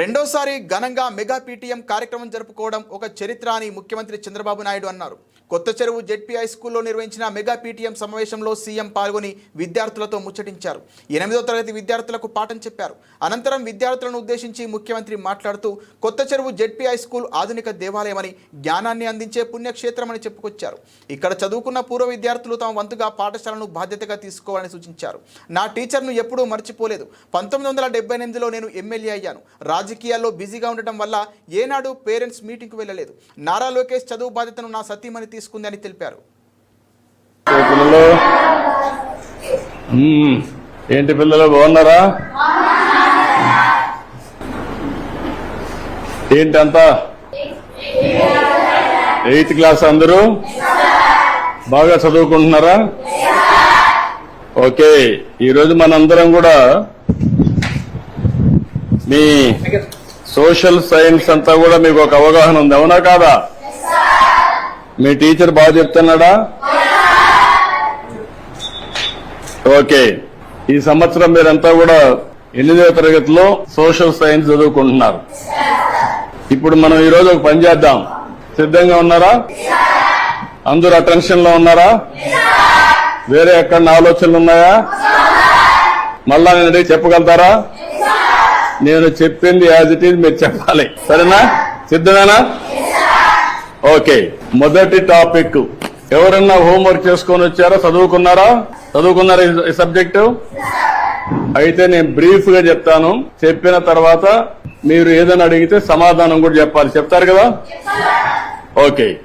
రెండోసారి ఘనంగా mega PTM కార్యక్రమం జరుపుకోవడం ఒక చరిత్ర అని ముఖ్యమంత్రి చంద్రబాబు నాయుడు అన్నారు. కొత్త చెరువు జెడ్పీ హై స్కూల్లో నిర్వహించిన మెగా పీటీఎం సమావేశంలో సీఎం పాల్గొని విద్యార్థులతో ముచ్చటించారు. ఎనిమిదో తరగతి విద్యార్థులకు పాఠం చెప్పారు. అనంతరం విద్యార్థులను ఉద్దేశించి ముఖ్యమంత్రి మాట్లాడుతూ కొత్త చెరువు జెడ్పీ హై స్కూల్ ఆధునిక దేవాలయమని జ్ఞానాన్ని అందించే పుణ్యక్షేత్రమని చెప్పుకొచ్చారు. ఇక్కడ చదువుకున్న పూర్వ విద్యార్థులు తమ వంతుగా పాఠశాలను బాధ్యతగా తీసుకోవాలని సూచించారు. నా టీచర్ను ఎప్పుడూ మర్చిపోలేదు. పంతొమ్మిది వందల డెబ్బై ఎనిమిదిలో నేను ఎమ్మెల్యే అయ్యాను. రాజకీయాల్లో బిజీగా ఉండటం వల్ల ఏనాడు పేరెంట్స్ మీటింగ్కు వెళ్ళలేదు. నారా లోకేష్ చదువు బాధ్యతను నా సతీమణి తీసుకుందని తెలిపారు. పిల్లలు. ఏంటి పిల్లలు బాగున్నారా? ఏంటంతా? ఎయిత్ క్లాస్ అందరూ? బాగా చదువుకుంటున్నారా? ఓకే. ఈరోజు మనందరం కూడా మీ సోషల్ సైన్స్ అంతా కూడా మీకు ఒక అవగాహన ఉంది. అవునా కాదా? మీ టీచర్ బాగా చెప్తున్నాడా? ఓకే. ఈ సంవత్సరం మీరంతా కూడా ఎనిమిదవ తరగతిలో సోషల్ సైన్స్ చదువుకుంటున్నారు. ఇప్పుడు మనం ఈ రోజు ఒక పని చేద్దాం. సిద్ధంగా ఉన్నారా? అందరూ అటెన్షన్లో ఉన్నారా? వేరే ఎక్కడ ఆలోచనలు ఉన్నాయా? మళ్ళా నేను అడిగి చెప్పగలుగుతారా? నేను చెప్పింది యాజ్ ఇట్ ఈజ్ మీరు చెప్పాలి. సరేనా? సిద్ధమేనా? ఓకే. మొదటి టాపిక్. ఎవరన్నా హోంవర్క్ చేసుకొని వచ్చారా? చదువుకున్నారా? చదువుకున్నారా ఈ- సబ్జెక్టు? అయితే నేను బ్రీఫ్గా చెప్తాను. చెప్పిన తర్వాత మీరు ఏదైనా అడిగితే సమాధానం కూడా చెప్పాలి. చెప్తారు కదా? ఓకే.